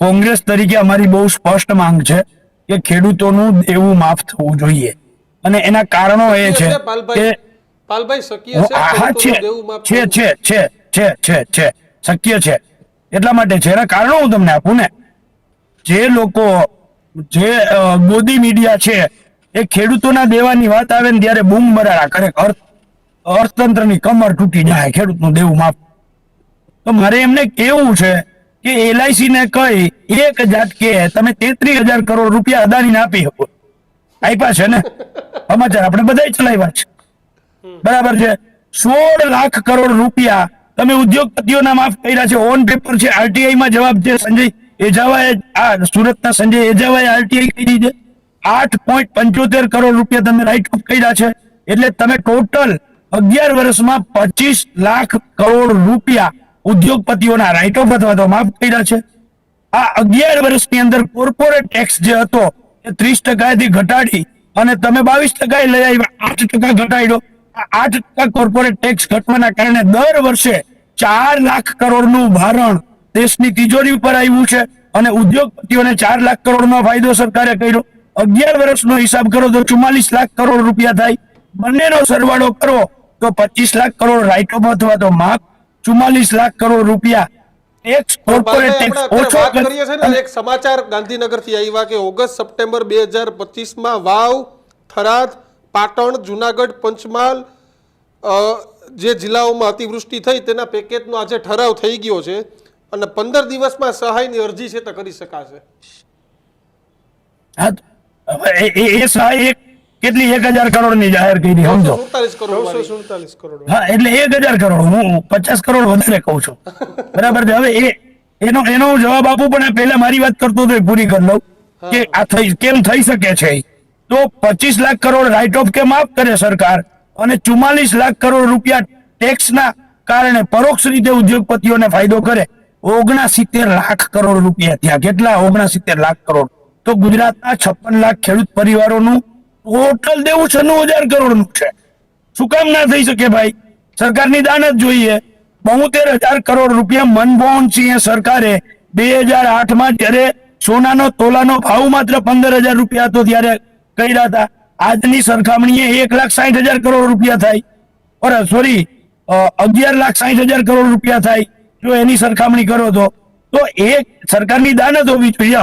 કોંગ્રેસ તરીકે અમારી બહુ સ્પષ્ટ માંગ છે કે ખેડૂતોનું એવું માફ થવું જોઈએ. અને એના કારણો એ છે કે પાલભાઈ શક્ય છે હા હા, છે ખેડૂતોનું દેવું માફ છે છે છે છે છે છે શક્ય છે. એટલા માટે છે. એના કારણો હું તમને આપું ને. જે લોકો જે ગોદી મીડિયા છે એ ખેડૂતોના દેવાની વાત આવે ને ત્યારે બૂમ બરાડા કરે અર્થ અર્થતંત્રની કમર તૂટી જાય ખેડૂતનું દેવું માફ. તો મારે એમને કેવું છે કે એલઆઈસી ને કઈ એક ઝાટકે તમે તેત્રીસ હજાર કરોડ રૂપિયા અદાણીને આપી શકો. આપ્યા છે ને? સમાચાર આપણે બધા ચલાવ્યા છે. બરાબર છે? સોળ લાખ કરોડ રૂપિયા તમે ઉદ્યોગપતિઓના માફ કર્યા છે. ઓન પેપર છે. આરટીઆઈ માં જવાબ છે સંજય એજાવાએ, આ સુરતના સંજય એજાવાએ આરટીઆઈ કરી છે. આઠ પોઈન્ટ પંચોતેર કરોડ રૂપિયા તમે રાઇટ ઓફ કર્યા છે. એટલે તમે ટોટલ અગિયાર વર્ષમાં પચીસ લાખ કરોડ રૂપિયા ઉદ્યોગપતિઓના રાઇટ ઓફ અથવા તો માફ કર્યા છે. આ અગિયાર વર્ષની અંદર કોર્પોરેટ ટેક્સ જે હતો એ ત્રીસ ટકાથી ઘટાડી અને તમે બાવીસ ટકા લઈ આવ્યા, આઠ ટકા ઘટાડ્યો. આઠ ટકા કોર્પોરેટ ટેક્સ ઘટવાના કારણે દર વર્ષે ચાર લાખ કરોડનું ભારણ દેશની તિજોરી ઉપર આવ્યું છે અને ઉદ્યોગપતિઓને ચાર લાખ કરોડનો ફાયદો સરકારે કર્યો. અગિયાર વર્ષનો હિસાબ કરો તો ચુમ્માલીસ લાખ કરોડ રૂપિયા થાય. બંનેનો સરવાળો કરો તો પચીસ લાખ કરોડ રાઇટ ઓફ અથવા તો માફ ચુમ્માલીસ લાખ કરોડ રૂપિયા ટેક્સ કોર્પોરેટ ટેક્સ ઓછો કરીએ છીએ ને એક સમાચાર ગાંધીનગરથી આવ્યા કે ઓગસ્ટ સપ્ટેમ્બર બે હજાર પચીસમાં વાવ થરાદ પાટણ જુનાગઢ પંચમહાલ જે જિલ્લાઓમાં અતિવૃષ્ટિ થઈ તેના પેકેજનો આજે ઠરાવ થઈ ગયો છે અને પંદર દિવસમાં સહાયની અરજી છે તે કરી શકાશે. હા, એ- એ- એ સહાય એક કેટલી એક હજાર કરોડની જાહેર કરી સમજો? હા એટલે એક હજાર કરોડ હું પચાસ કરોડ વધારે કહું છું. બરાબર છે? હવે એ એનો એનો જવાબ આપું પણ પહેલા મારી વાત કરતો હતો પૂરી કરી લઉં. કે આ થઈ કેમ થઈ શકે છે તો પચીસ લાખ કરોડ રાઇટ ઓફ કે માફ કરે સરકાર અને ચુમ્માલીસ લાખ કરોડ રૂપિયા ટેક્સના કારણે પરોક્ષ રીતે ઉદ્યોગપતિઓને ફાયદો કરે ઓગણસિત્તેર લાખ કરોડ રૂપિયા થયા. કેટલા? ઓગણસિત્તેર લાખ કરોડ. તો ગુજરાતના છપ્પન લાખ ખેડૂત પરિવારોનું ટોટલ દેવું છન્નું હજાર કરોડનું છે. શું કામ ના થઈ શકે ભાઈ? સરકારની દાન જ જોઈએ. બોતેર હજાર કરોડ રૂપિયા મનમોહન સિંહ સરકારે બે હજાર આઠમાં જ્યારે સોનાનો, તોલાનો ભાવ માત્ર પંદર હજાર રૂપિયા હતો ત્યારે કર્યા હતા. આજની સરખામણીએ એક લાખ સાઠ હજાર કરોડ રૂપિયા થાય. અરે સોરી અગિયાર લાખ સાઠ હજાર કરોડ રૂપિયા થાય. જો એની સરખામણી કરો તો. તો એ સરકારની દાન જ હોવી જોઈએ.